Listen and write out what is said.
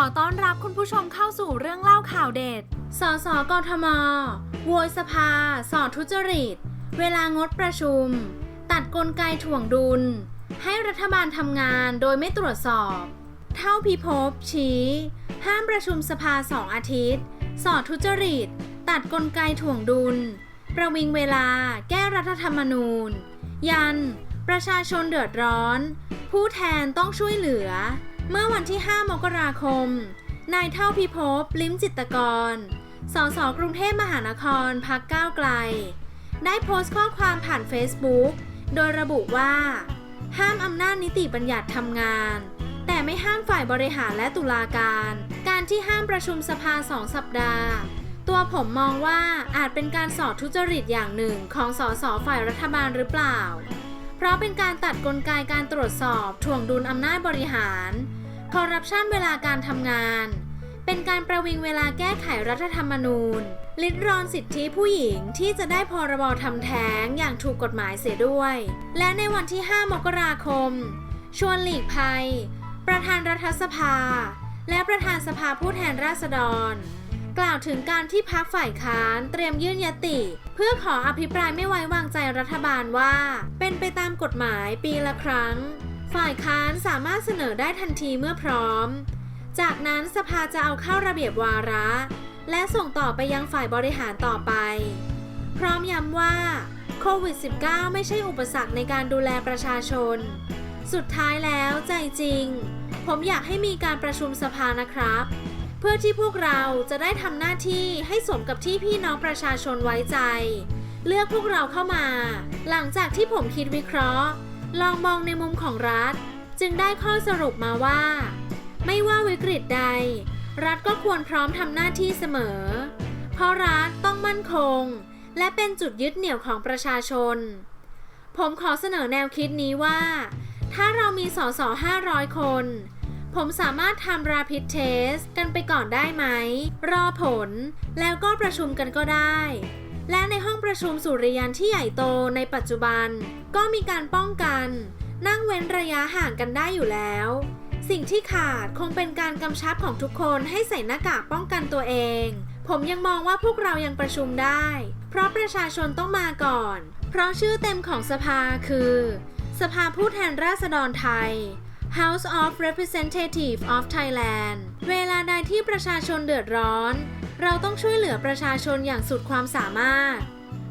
อต้อนรับคุณผู้ชมเข้าสู่เรื่องเล่าข่าวเด็ด สสกทม โวยสภา สอทุจริต เวลางดประชุม ตัดกลไกถ่วงดุล ให้รัฐบาลทำงานโดยไม่ตรวจสอบ เท่าพิภพชี้ ห้ามประชุมสภาสองอาทิตย์ สอทุจริต ตัดกลไกถ่วงดุล ประวิงเวลา แก้รัฐธรรมนูญ ยัน ประชาชนเดือดร้อน ผู้แทนต้องช่วยเหลือ เมื่อวันที่ 5 มกราคม นายเท่าพิภพลิ้มจิตกร สสกรุงเทพมหานครพักก้าวไกล ได้โพสต์ข้อความผ่าน Facebook โดยระบุว่า ห้ามอำนาจนิติบัญญัติทำงาน แต่ไม่ห้ามฝ่ายบริหารและตุลาการ การที่ห้ามประชุมสภาสองสัปดาห์ ตัวผมมองว่าอาจเป็นการสอดทุจริตอย่างหนึ่งของสสฝ่ายรัฐบาลหรือเปล่า เพราะเป็นการตัดกลไกการตรวจสอบถ่วงดุลอำนาจบริหาร คอร์รัปชันเวลาการทำงาน เป็นการประวิงเวลาแก้ไขรัฐธรรมนูญ ลิดรอนสิทธิผู้หญิงที่จะได้พรบทำแท้งอย่างถูกกฎหมายเสียด้วย และในวันที่ 5 มกราคม ชวนหลีกภัย ประธานรัฐสภา และประธานสภาผู้แทนราษฎร กล่าวถึงการที่พักฝ่ายค้านเตรียมยื่นยติ เพื่อขออภิปรายไม่ไว้วางใจรัฐบาลว่า เป็นไปตามกฎหมายปีละครั้ง ฝ่ายค้านสามารถเสนอได้ทันทีเมื่อพร้อม จากนั้นสภาจะเอาเข้าระเบียบวาระ และส่งต่อไปยังฝ่ายบริหารต่อไป พร้อมย้ำว่าโควิด -19 ไม่ใช่อุปสรรคในการดูแลประชาชน สุดท้ายแล้วใจจริง ผมอยากให้มีการประชุมสภานะครับ เพื่อที่พวกเราจะได้ทำหน้าที่ให้สมกับที่พี่น้องประชาชนไว้ใจ เลือกพวกเราเข้ามา หลังจากที่ผมคิดวิเคราะห์ ลองมองในมุมของรัฐ จึงได้ข้อสรุปมาว่า ไม่ว่าวิกฤตใด รัฐก็ควรพร้อมทำหน้าที่เสมอ เพราะรัฐต้องมั่นคง และเป็นจุดยึดเหนี่ยวของประชาชน ผมขอเสนอแนวคิดนี้ว่า ถ้าเรามีสส500 คน ผมสามารถทำ rapid test กันไปก่อนได้ไหม รอผลแล้วก็ประชุมกันก็ได้ และในห้อง ประชุมสุริยันที่ใหญ่โตในปัจจุบัน ก็มีการป้องกัน นั่งเว้นระยะห่างกันได้อยู่แล้ว สิ่งที่ขาดคงเป็นการกำชับของทุกคนให้ใส่หน้ากากป้องกันตัวเอง ผมยังมองว่าพวกเรายังประชุมได้ เพราะประชาชนต้องมาก่อน เพราะชื่อเต็มของสภาคือ สภาผู้แทนราษฎรไทย House of Representative of Thailand เวลาใดที่ประชาชนเดือดร้อน เราต้องช่วยเหลือประชาชนอย่างสุดความสามารถ